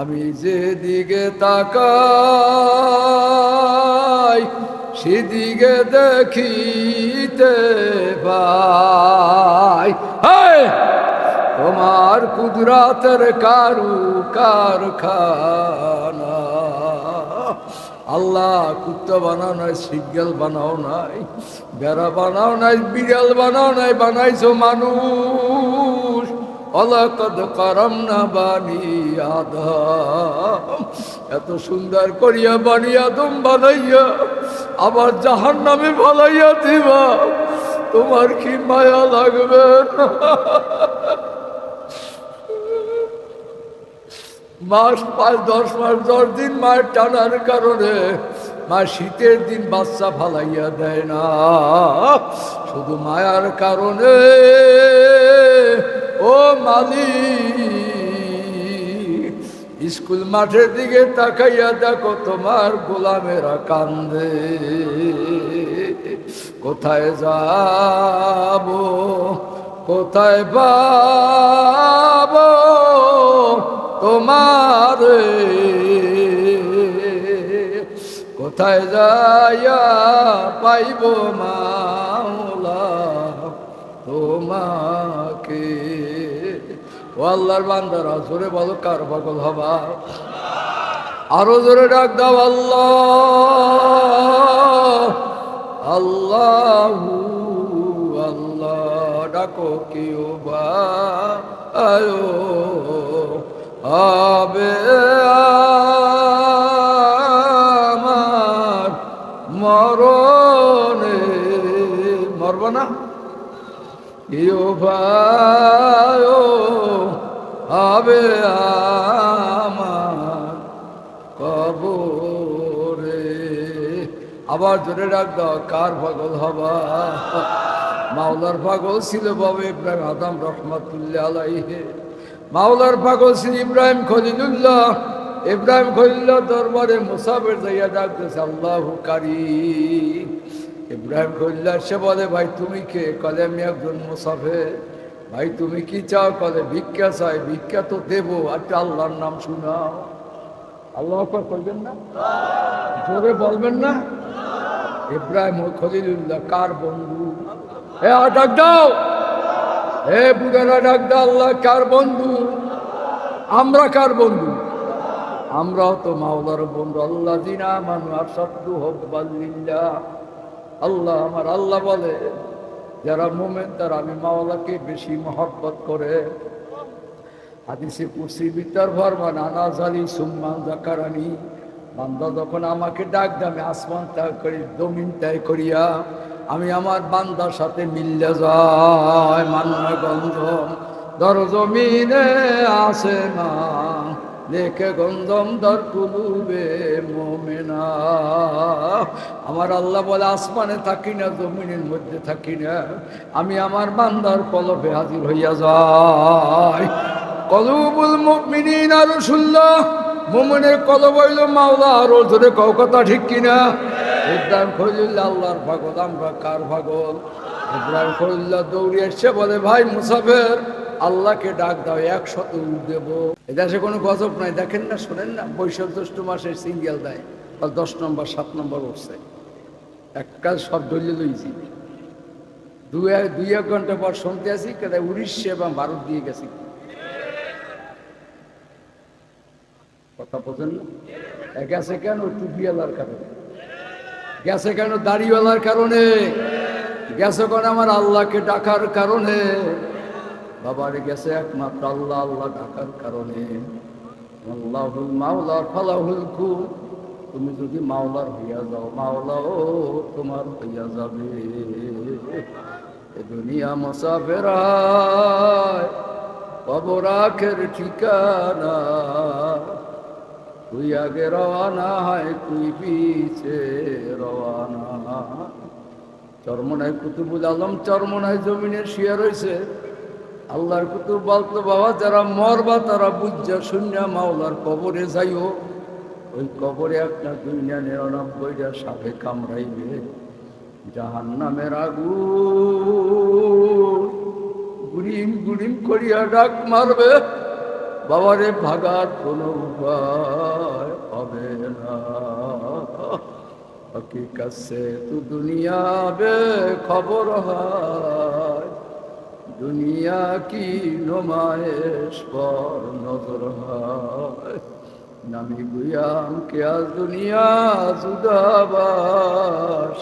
আমি যে যেদিকে তাকাই, সেদিকে দেখিতে পাই! তোমার কুদরাতের কারু কারখানা। আল্লাহ কুত্তা বানাও নাই, সিগেল বানাও নাই, বেড়া বানাও নাই, বিড়াল বানাও নাই, বানাইছো মানুষ। অলকদ করম না বানি আদম এত সুন্দর করিয়া বানিয়া দম বানাইয়া আবার জাহান নামে ভালাইয়া দিবা। তোমার কি মায়া লাগবে? মাস পাঁচ, দশ মাস, দশ দিন মায়ের টানার কারণে মা শীতের দিন বাচ্চা ফালাইয়া দেয় না। শুধু মায়ার কারণে ও মালি স্কুল মাঠের দিকে তাকাইয়া দেখো তোমার গোলামেরা কান্দে। কোথায় যাব, কোথায় পাব তোমার? কোথায় যাইয়া পাইব মাওলা তোমাকে ও আল্লাহর বান্দারা, জোরে বলো কার পাগল হবা? আরও জোরে ডাক দাও, আল্লাহ। আল্লাহু আল্লাহ, ডাকো কেউ বা আয়ো। হবে আমার মরব না? কেউ ভাইও হবে আমার কবরে। আবার জোরে ডাক কার পাগল হবা? মাওলার পাগল ছিল বাবা ইব্রাহিম আদম রহমতুল্লাহ আলাইহে। মাওলার পাগল ছিল ইব্রাহিম খলিলুল্লাহ। ইব্রাহিম খলিল্লাহ দরবারে মুসাফের যাইয়া ডাকতেছে, আল্লাহ কারি ইব্রাহিম খলিল্লাহ সে বলে, ভাই, তুমি কে? কলে আমি একজন মুসাফের। ভাই, তুমি কি চাও? কলে, ভিক্ষা চাই, ভিক্ষা তো দেবো একটা আল্লাহর নাম শুনাও। আল্লাহ করবেন না? জোরে বলবেন না? ইব্রাহিম খলিলুল্লাহ, কার বন্ধু? হে ডাক দাও। হে, বুড়ারা, ডাক দাও, আল্লাহ, কার বন্ধু? আমরা কার বন্ধু? আমরাও তো মাওলার বন্ধু। আল্লাহ দিনা মানু আসাদু হক বাল্লিল্লাহ আল্লাহ আমার আল্লাহ বলে, যারা মোমেন তারা আমি মাওলাকে বেশি মহব্বত করে। হাদিসে কুরসি বিতার ভরমান আনাজ আলী সুম্মান জাকারানি। বান্দা যখন আমাকে ডাক দে আমি আসমান ত্যাগ করি, জমিন ত্যাগ করিয়া আমি আমার বান্দার সাথে মিললে যাই। মান্না গন্ধম দর জমিনে আসে না। দেখে গন্ধম দর কুলুবে মোমেনা। আমার আল্লাহ বলে, আসমানে থাকি না, জমিনের মধ্যে থাকি না। আমি আমার বান্দার কলবে হাজির হইয়া যাই। কলুবুল মুমিনিন আর রসুল্লাহ, মুমিনের কলব হইল মাওলা আরও ধরে কও কথা ঠিক কিনা? ইব্রাহিম খলিল্লা আল্লাহর পাগল, আমরা কার ভাগল ইব্রাহিম খলিল্লা দৌড়ে এসছে বলে, ভাই মুসাফের আল্লাহকে ডাক দাও, একশত উঠ দেব। এদেশে কোনো গজব নাই। দেখেন না, শোনেন না, বৈশাখ জ্যৈষ্ঠ মাসে সিঙ্গেল দেয় বা দশ নম্বর, সাত নম্বর উঠছে। এক কাজ সব দলীয় লইছি দু এক দুই এক ঘণ্টা পর শুনতে আসি কেটে উড়িষ্যা এবং ভারত দিয়ে গেছি। কথা বোঝেন না? গেছে কেন টুপিওয়ালার কারণে? গেছে কেন দাড়িওয়ালার কারণে? গেছে কেন আমার আল্লাহকে ডাকার কারণে? বাবারে গেছে একমাত্র আল্লাহ আল্লাহ ডাকার কারণে। আল্লাহুল মাওলা, ফালাহুল কু তুমি যদি মাওলার হইয়া যাও, মাওলাও তোমার হইয়া যাবে। দুনিয়া মসাফেরায় কবর আখের ঠিকানা। তুই আগে রওয়ানা হয়, তুই পিছে রওয়ানা। চরমনায় কুতুবুল আলম, চরমনায় জমিনে শুয়ে রয়েছে আল্লাহর কুতুব বলতো, বাবা, যারা মরবা, তারা বুঝা শূন্য মাওলার কবরে যাইও। ওই কবরে একটা দুনিয়া নিরানব্বইটা সাপে কামড়াইবে। জাহান নামের আগুন গুড়িম গুড়িম করিয়া ডাক মারবে। বাবারে ভাগার কোনো উপায় হবে না। হকিকত সে তু দুনিয়া খবর হয়। দুনিয়া কি নমায়েশ পর নজর নামি গুয়াম কে আজ দুনিয়া জুদাবাস?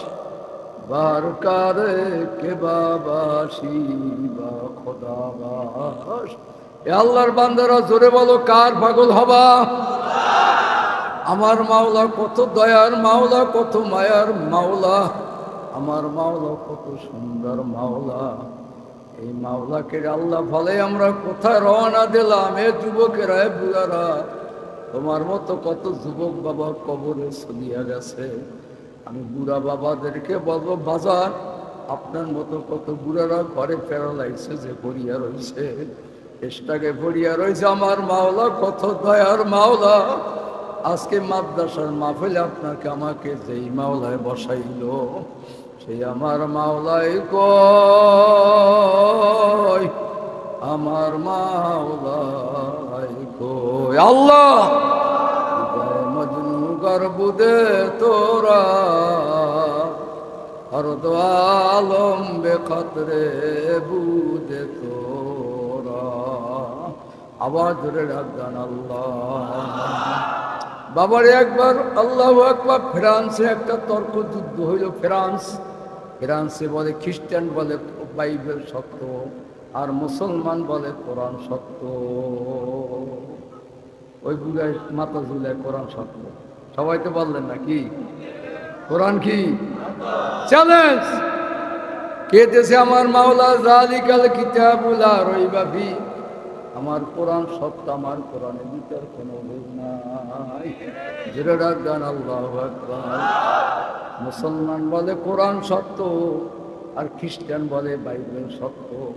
বার কারে কে বাবাসি বা খোদাবাস? এ আল্লাহর বান্দারা জোরে বলো, কার পাগল হবা? আমার মাওলা কত দয়ার মাওলা, কত মায়ার মাওলা। আমার মাওলা কত সুন্দর মাওলা। এই মাওলাকে আল্লাহ ফলে আমরা কোথায় রওনা দিলাম এ যুবকেরা এ বুড়ারা? তোমার মতো কত যুবক বাবা কবরে চলিয়া গেছে। আমি বুড়া বাবাদেরকে বলব, বাজার, আপনার মতো কত বুড়ারা ঘরে প্যারালাইছে যে পড়িয়া রয়েছে এসটাকে পড়িয়া রয়েছে আমার মাওলা, কত দয়ার মাওলা। আজকে মাদ্রাসার মাহফিলে আপনাকে আমাকে যেই মাওলায় বসাইল। সেই আমার মাওলাই কই আমার মাওলাই কই আল্লাহ মজনু গর্বুদে তোরা হরদ আলম বেখতরে বুদে তোরা। আবার ধরে ডাকদান আল্লাহ। বাবার একবার, আল্লাহ একবার, ফ্রান্সে একটা তর্ক যুদ্ধ হইল ফ্রান্স। ফ্রান্সে বলে, খ্রিস্টান বলে, বাইবেল সত্য, আর মুসলমান বলে, কোরআন সত্য। ওই বুড়ায় মাথা ঝুলায় কোরআন সত্য। সবাই তো বললেন না কি? কোরআন কি? চ্যালেঞ্জ! কে দেশে আমার মাওলা জালিকাল কিতাবুল আর ওই বাবি আমার কোরআন সত্য, আমার কোরআনের ভিতর কোনো নাই। জোরে ডাকদান আল্লাহ মুসলমান বলে কোরআন সত্য, আর খ্রিস্টান বলে বাইবেল সত্য।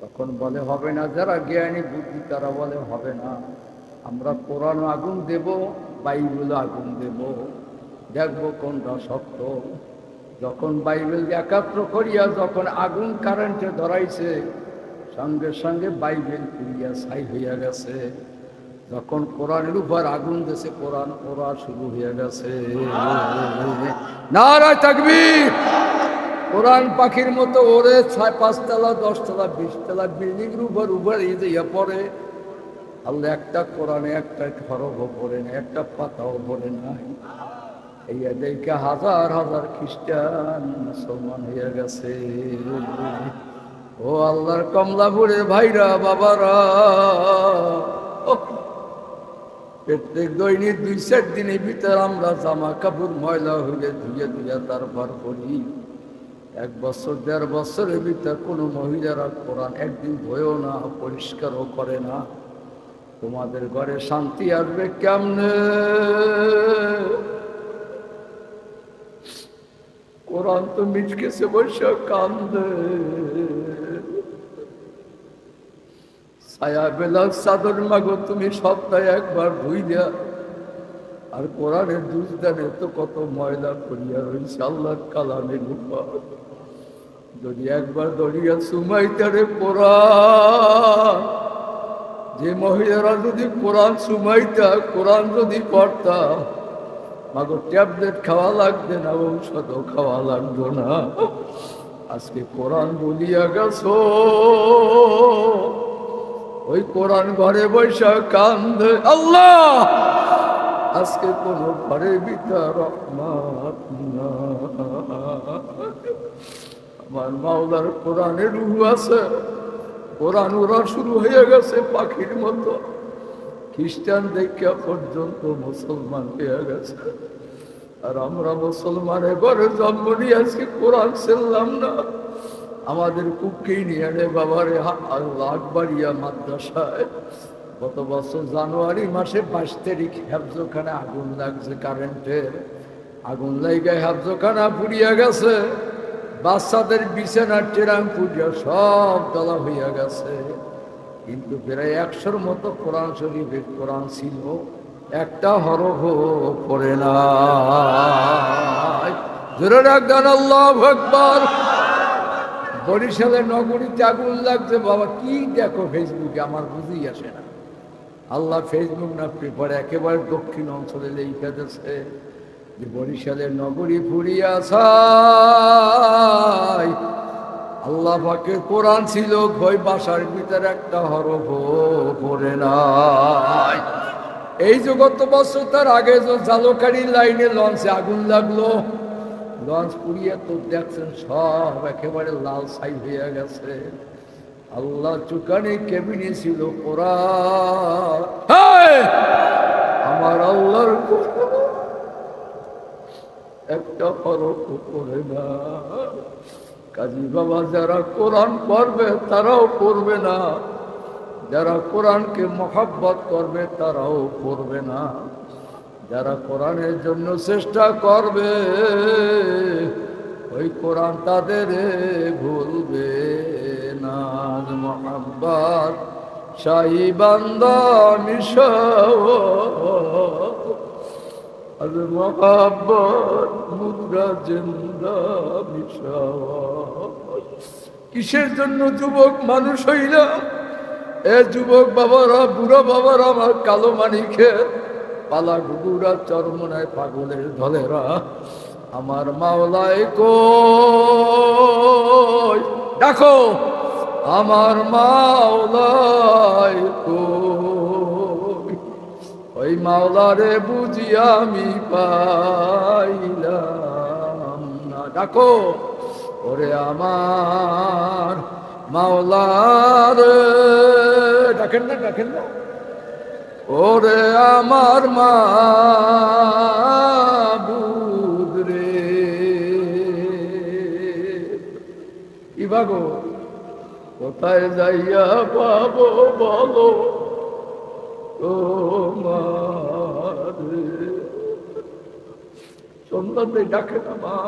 তখন বলে, হবে না, যারা জ্ঞানী, বুদ্ধি, তারা বলে, হবে না। আমরা কোরআন আগুন দেব, বাইবেল আগুন দেব। দেখব কোনটা সত্য। যখন বাইবেল একাত্র করিয়া যখন আগুন কারেন্টে ধরাইছে, সঙ্গে সঙ্গে বাইবেল পুড়িয়া ছাই হইয়া গেছে। যখন কোরআনের উপর আগুন দেশে কোরআন পড়া শুরু হয়ে গেছে। নারায় তাকবীর। কোরআন পাখির মতো ওরে ছয়, পাঁচতলা, দশতলা, বিশতলা বিল্ডিং উপর উপর ইয়ে পড়ে, আল্লাহ একটা কোরআনে একটা খরবও পড়ে না, একটা পাতাও পড়ে নাই এই দেখে হাজার হাজার খ্রিস্টান, মুসলমান হয়ে গেছে। ও আল্লাহর কমলাপুরের ভাইরা, বাবারা প্রত্যেক দৈনিক দুই চার দিনের ভিতরে আমরা জামা কাপড়, ময়লা হইলে ধুয়ে ধুয়ে তারপর করি। এক বছর, দেড় বছরের ভিতর কোনো মহিলারা কোরআন একদিন ধোয়েও না, পরিষ্কারও করে না। তোমাদের ঘরে শান্তি আসবে কেমনে? কোরআন তো মিচকেছে বসে কান্দে। ছায়া বেলা চাদর মাগো, তুমি সপ্তাহে একবার ধুইয়া। আর কোরআনের দুজদানে তো কত ময়লা করিয়া রয়েছে আল্লাহর কালামের উপর যদি একবার দড়িয়া সুমাইতারে কোরআন, যে মহিলারা যদি কোরআন সুমাইতা, কোরআন যদি পড়তা, মাগো ট্যাবলেট খাওয়া লাগবে না, ঔষধও খাওয়া লাগতো না। আজকে কোরআন বলিয়া গেছো। ওই কোরআন ঘরে বৈশা কান্দে, আল্লাহ! আজকে কোন রহমত না। আমার মাওলার কোরআনের রুহ আছে, কোরআন ওরা শুরু হয়ে গেছে পাখির মতো। খ্রিস্টান দেখা পর্যন্ত মুসলমান হয়ে গেছে। আর আমরা মুসলমানের ঘরে জন্ম নিয়ে আজকে কোরআন ছিলাম না। আমাদের কুককেই নিয়ে রে বাবারে লাখবাড়িয়া মাদ্রাসায়। গত বছর জানুয়ারি মাসে বাইশ তারিখ হ্যাবজোখানে আগুন লাগছে কারেন্টের আগুন লাইগায় হ্যাবজোখানা পুড়িয়া গেছে। বাচ্চাদের বিছানার টেরাং পুড়িয়া সব দলা হইয়া গেছে। কিন্তু প্রায় একশোর মতো কোরআন শরীফের কোরআন ছিল, একটা হরফ পড়ে না জোরে রাখবেন, আল্লাহ ভগবান বরিশালের নগরীতে আগুন লাগছে বাবা, কি দেখো ফেসবুকে আমার বুঝেই আসে না। আল্লাহ ফেসবুক না পেপার একেবারে দক্ষিণ অঞ্চলে লেখা যাচ্ছে যে বরিশালের নগরী ফুরিয়া ছাই আল্লাহ পাকের কোরআন ছিল ভয় বাসার ভিতরে একটা হরফ পড়ে নাই। এই যে গত বছর তার আগে যে জালকারি লাইনে লঞ্চে আগুন লাগল লঞ্চ পুড়িয়ে তো দেখছেন সব একেবারে লাল ছাই হয়ে গেছে। আল্লাহ চুকানি কেবিনে ছিল হেই! আমার আল্লাহর একটা হরফ পড়ে না। কাজী বাবা যারা কোরআন পড়বে, তারাও পড়বে না। যারা কোরআনকে মহাব্বত করবে, তারাও পড়বে না। যারা কোরআনের জন্য চেষ্টা করবে, ওই কোরআন তাদের ভুলবে না। মহাব্বত শাহী বান্দা আর মহাব্বত মুদ্রা জিন্দা কিসের জন্য যুবক মানুষ হইলাম? এ যুবক বাবারা, বুড়ো বাবারা, আমার কালো মানিকে পালা গুগুরা চরমনায় পাগলের ধলেরা আমার মাওলাই কো দেখো আমার মাওলায় কো ওই মাওলারে বুঝি আমি পাইলাম না। ডাকো! ওরে আমার মাওলার। ডাকেন না ডাকেন না। ওরে আমার মা রে। ইবাগো, কোথায় যাইয়া পাবো বলো? তোমার সন্তানদের ডাকে না মা।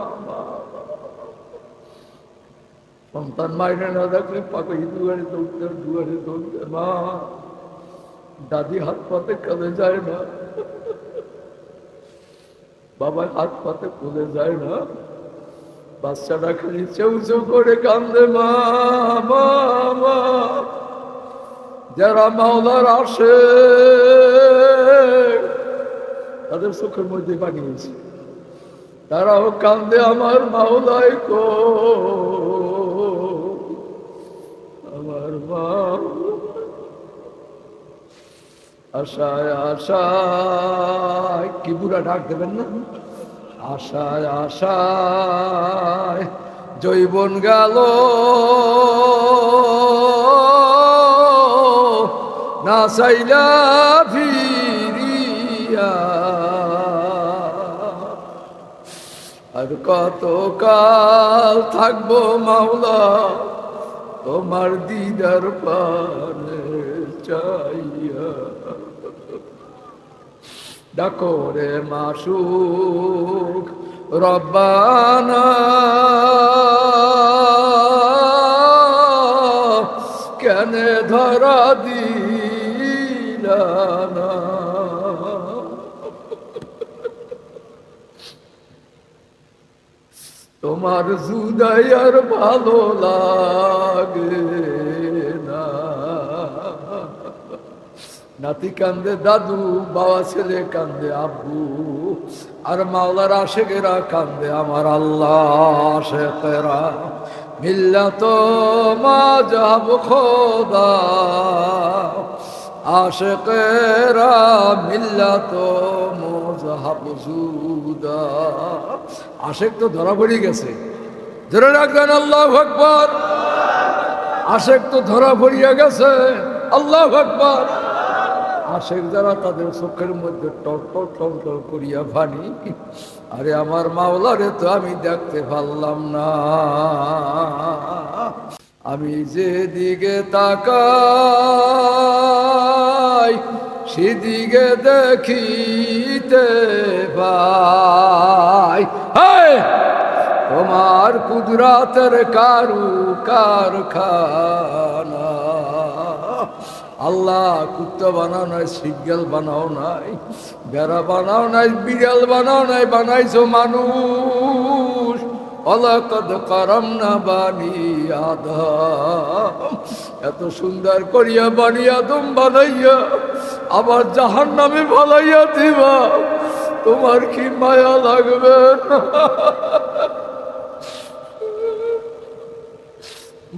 সন্তান মাইনে না দেখলে পাকে দুয়ারে দৌড়তে দুয়ারে দৌড়তে, মা। দাদি হাত পাতে কাঁদে যায় না। বাবা হাত পাতে খুলে যায় না। বাচ্চাটা খালি চেউ চেউ করে কান্দে, মা যারা মাওলার আসে, তাদের চোখের মধ্যে বানিয়েছে তারাও কান্দে, আমার মাওলাই কো আমার মা আশায় আশায়, কি বুড়া ডাক দেবেন না? আশায় আশায় জৈবন গেল। না চাইলা ফিরিয়া। আর কত কাল থাকব মাওলা, তোমার দিদার পানে চাইয়া ডাকো রে মাসুক রব্বানা। কেন ধরা দিলানা। তোমার জুদাই আর ভালো লাগে। নাতি কান্দে দাদু, বাবা ছেলে কান্দে আব্বু, আর মাওলার আশেকেরা কান্দে আমার আল্লাহ আশেকেরা। মিল্লা তো মা যাব খোদা, আশেকেরা মিল্লা তো মজাহাব জুদা। আশেক তো ধরা পড়ে গেছে। ধরে রাখবেন, আল্লাহ আকবর। আশেক তো ধরা পড়িয়া গেছে। আল্লাহ আকবর। আশেক যারা তাদের চোখের মধ্যে টল টল টল টল করিয়া ভানি, আরে আমার মাওলারে তো আমি দেখতে পারলাম না। আমি যেদিকে তাকাই, সেদিকে দেখিতে পাই। হায়! তোমার কুদরাতের কারু কারখানা আল্লাহ, কুত্তা বানাও নাই সিগেল বানাও নাই, বেড়া বানাও নাই, বিড়াল বানাও নাই, বানাইছো মানুষ। এত সুন্দর করিয়া বানি আদম বানাইয়া, আবার জাহান নামে ভালাইয়া দিবা। তোমার কি মায়া লাগবে না?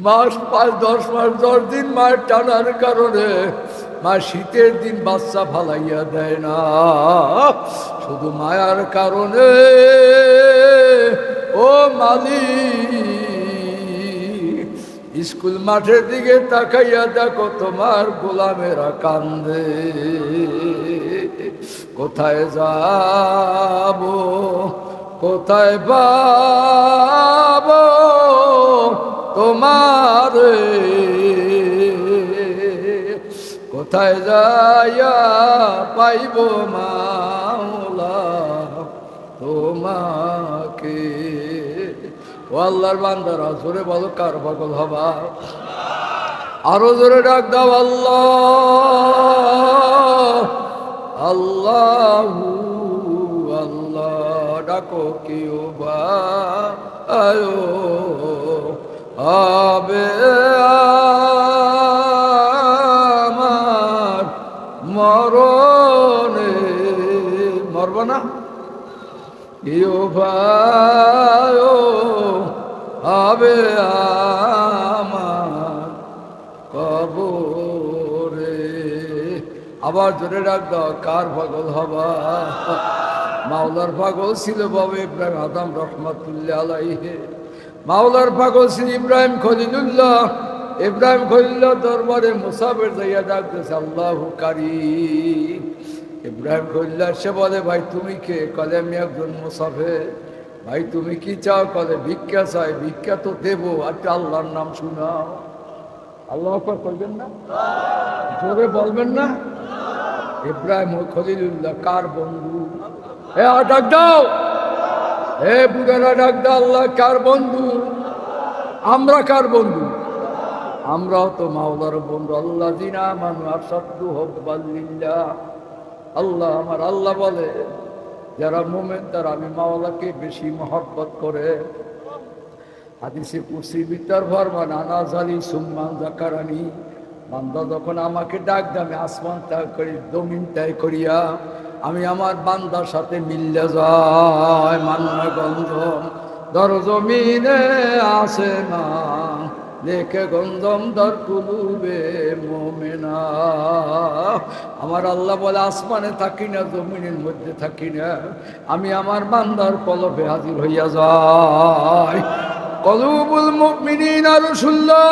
মাস পাঁচ, দশ মাস, দশ দিন মায়ের টানার কারণে মা শীতের দিন বাচ্চা ফালাইয়া দেয় না। শুধু মায়ার কারণে। ও মালি স্কুল মাঠের দিকে তাকাইয়া দেখো তোমার গোলামেরা কান্দে। কোথায় যাব, কোথায় পাবো? তোমার। কোথায় যাইয়া পাইব মাওলা তোমাকে? ও আল্লাহর বান্দারা, জোরে বলো কার পাগল হবা? আরও জোরে ডাক দাও, আল্লাহ। আল্লাহ আল্লাহ, ডাকো কেউ বা আয়ো। আবে আমার মরণে মরব না। কেউ ভাইও আবে আমার কবরে। আবার জোরে ডাক দাও, কার পাগল হবা? মাওলার পাগল ছিল বাবা ইব্রাহিম আদম রহমতুল্লাহ আলাইহে। মাওলার পাগল ছিল ইব্রাহিম খলিলুল্লাহ, ইব্রাহিম খলিল্লাহ দরবারে মুসাফের যাইয়া ডাকতেছে আল্লাহ কারি ইব্রাহিম খলিল্লাহ সে বলে, ভাই, তুমি কে? কলে, আমি একজন মুসাফের। ভাই, তুমি কি চাও? কলে, ভিক্ষা চাই, ভিক্ষা তো দেবো একটা আল্লাহর নাম শুনাও। আল্লাহ করবেন না? জোরে বলবেন না? ইব্রাহিম খলিলুল্লাহ, কার বন্ধু? হ্যাঁ ডাক দাও! হে বুড়ারা ডাক দাও আল্লাহ, কার বন্ধু? আমরা কার বন্ধু? আমরাও তো মাওলার বন্ধু, আল্লাহ দিনা মানু আর সত্য হোক বাল্লিল্লাহ আল্লাহ আমার আল্লাহ বলে, যারা মোমেন তারা আমি মাওলাকে বেশি মহব্বত করে। হাদিসে কুসি বিতার ভরমা নানা জালি সুম্মান জাকারানি। বান্দা যখন আমাকে ডাক দামে আসমান ত্যাগ করি জমিন ত্যাগ করিয়া আমি আমার বান্দার সাথে মিললে যায়। মান্না গন্ধম দর জমিনে আসে না। দেখে গন্ধম দর কুলুবে মোমেনা। আমার আল্লাহ বলে, আসমানে থাকি না, জমিনের মধ্যে থাকি না। আমি আমার বান্দার কলবে হাজির হইয়া যাই। কলুবুল মুমিনিন আর রসুল্লাহ,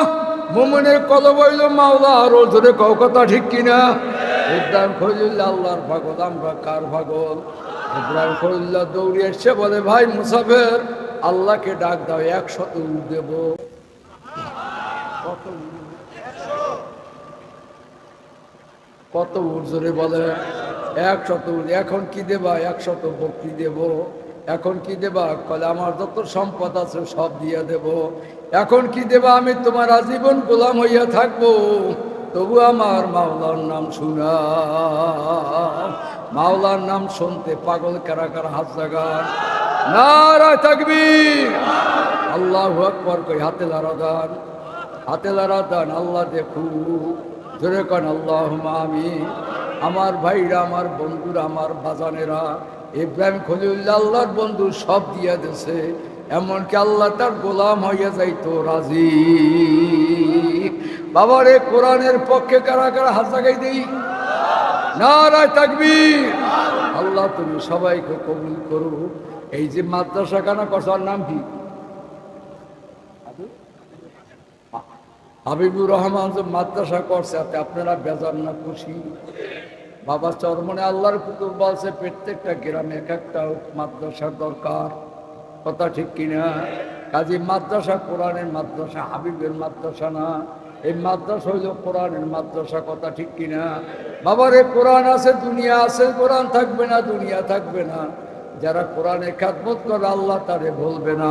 মুমিনের কলব হইল মাওলা, আরও ধরে কও কথা ঠিক কিনা? ইব্রাহিম খলিল্লাহ আল্লাহর পাগল, আমরা কার পাগল? ইব্রাহিম খলিল্লাহ দৌড়ে এসে বলে, ভাই মুসাফের, আল্লাহকে ডাক দাও একশত উঠ দেব। কত? কত উঠ জোরে বলে একশত উট এখন কি দেবা? একশত বকরি দেব। এখন কি দেবা? কলে আমার যত সম্পদ আছে সব দিয়ে দেব। এখন কি দেবা? আমি তোমার আজীবন গোলাম হইয়া থাকব। তবু আমার মাওলার নাম শুনা। মাওলার নাম শুনতে পাগল কারা কারা হাত জাগান নারায় থাকবি আল্লাহ আকবর কই হাতে লারা দান। হাতে লারা দান, আল্লাহ দেখু। জোরে কন আল্লাহ আমি আমার ভাইরা, আমার বন্ধুরা, আমার বাজানেরা ইব্রাহিম খলিউল্লাহ আল্লাহর বন্ধু সব দিয়া দিছে। এমনকি আল্লাহ তার গোলাম হইয়া যাইতো, রাজি। বাবারে, কোরআনের পক্ষে কারা কারা হাত জাগাই দেই? নারায় থাকবি আল্লাহ তুমি সবাইকে কবুল করো। এই যে মাদ্রাসা কানা কষার নাম কি? হাবিবুর রহমান যে মাদ্রাসা করছে তাতে আপনারা বেজার না খুশি? বাবা চরমনে আল্লাহর কুতুব বলছে, প্রত্যেকটা গ্রামে এক একটা মাদ্রাসার দরকার। কথা ঠিক কিনা? কাজী মাদ্রাসা কোরআনের মাদ্রাসা, হাবিবের মাদ্রাসা না। এই মাদ্রাসা হইল কোরআনের মাদ্রাসা, কথা ঠিক কিনা? বাবার এই কোরআন আছে, দুনিয়া আছে, কোরআন থাকবে না, দুনিয়া থাকবে না। যারা কোরআনে খ্যাতমত করে, আল্লাহ তারে বলবে না।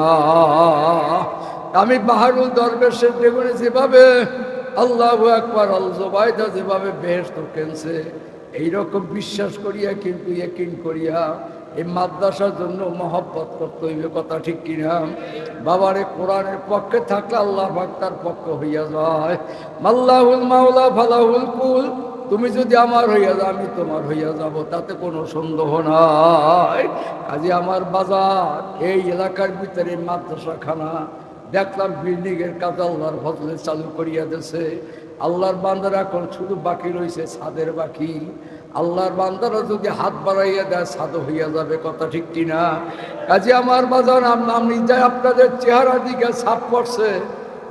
আমি বাহারুল দরবেশের দেখুন যেভাবে আল্লাহ একবার আল জবাইদা যেভাবে বেহেস্ত কেনছে, এইরকম বিশ্বাস করিয়া কিন্তু একিন করিয়া এই মাদ্রাসার জন্য মহব্বত করতে হইবে, কথা ঠিক কিনা? বাবারে, কোরআনের পক্ষে থাকলে আল্লাহ পাক তার পক্ষ হইয়া যায়। মাল্লাহুল মাওলা ফালাহুল কুল, তুমি যদি আমার হইয়া যাও, আমি তোমার হইয়া যাব, তাতে কোনো সন্দেহ নাই। কাজে আমার বাজার, এই এলাকার ভিতরে মাদ্রাসাখানা, দেখলাম বিল্ডিংয়ের কাজ আল্লাহর ফজলে চালু করিয়া দিছে। আল্লাহর বান্দারা এখন শুধু বাকি রয়েছে ছাদের বাকি। আল্লাহর বান্দারা যদি হাত বাড়াইয়া দেয়, সাধু হইয়া যাবে, কথা ঠিক না কাজে আমার বাজার আমি যাই আপনাদের চেহারা দিকে ছাপ পড়ছে,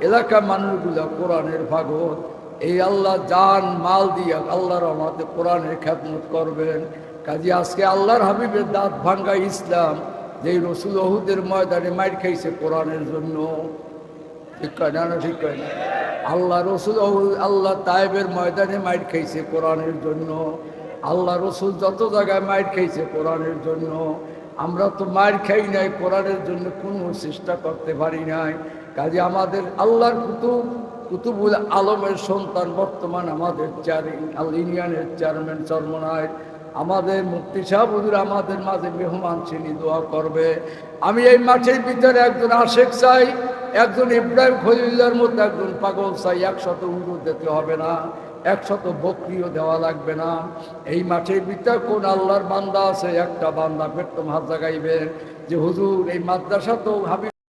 এলাকার মানুষগুলা কোরআনের ভাগত, এই আল্লাহ জান, মাল দিয়া আল্লাহর আমাদের কোরআনের খ্যাতমত করবেন। কাজে আজকে আল্লাহর হাবিবের দাঁত ভাঙ্গা ইসলাম, যেই রসুল অহুদের ময়দানে মাইর খাইছে কোরআনের জন্য। ঠিক কয় না না ঠিক কয় না? আল্লাহ রসুল আল্লাহ তাইবের ময়দানে মাইর খাইছে কোরআনের জন্য। আল্লাহ রসুল যত জায়গায় মাইর খাইছে কোরআনের জন্য, আমরা তো মায়ের খাই নাই, কোরআনের জন্য কোনো চেষ্টা করতে পারি নাই। কাজে আমাদের আল্লাহর কুতুব, কুতুবুল আলমের সন্তান বর্তমান আমাদের চেয়ার ইউনিয়নের চেয়ারম্যান চর্মনায়। আমাদের মুক্তি সাহেব হুজুর আমাদের মাঝে মেহমান চিনি দোয়া করবে। আমি এই মাঠের ভিতরে একজন আশেক চাই, একজন ইব্রাহিম খলিল্লার মধ্যে একজন পাগল চাই একশত উড়ু দিতে হবে না। একশত বকরিও দেওয়া লাগবে না। এই মাঠের ভিতরে কোন আল্লাহর বান্দা আছে? একটা বান্দা পেট্টম হাত জাগাইবেন যে হুজুর, এই মাদ্রাসা তো হাবি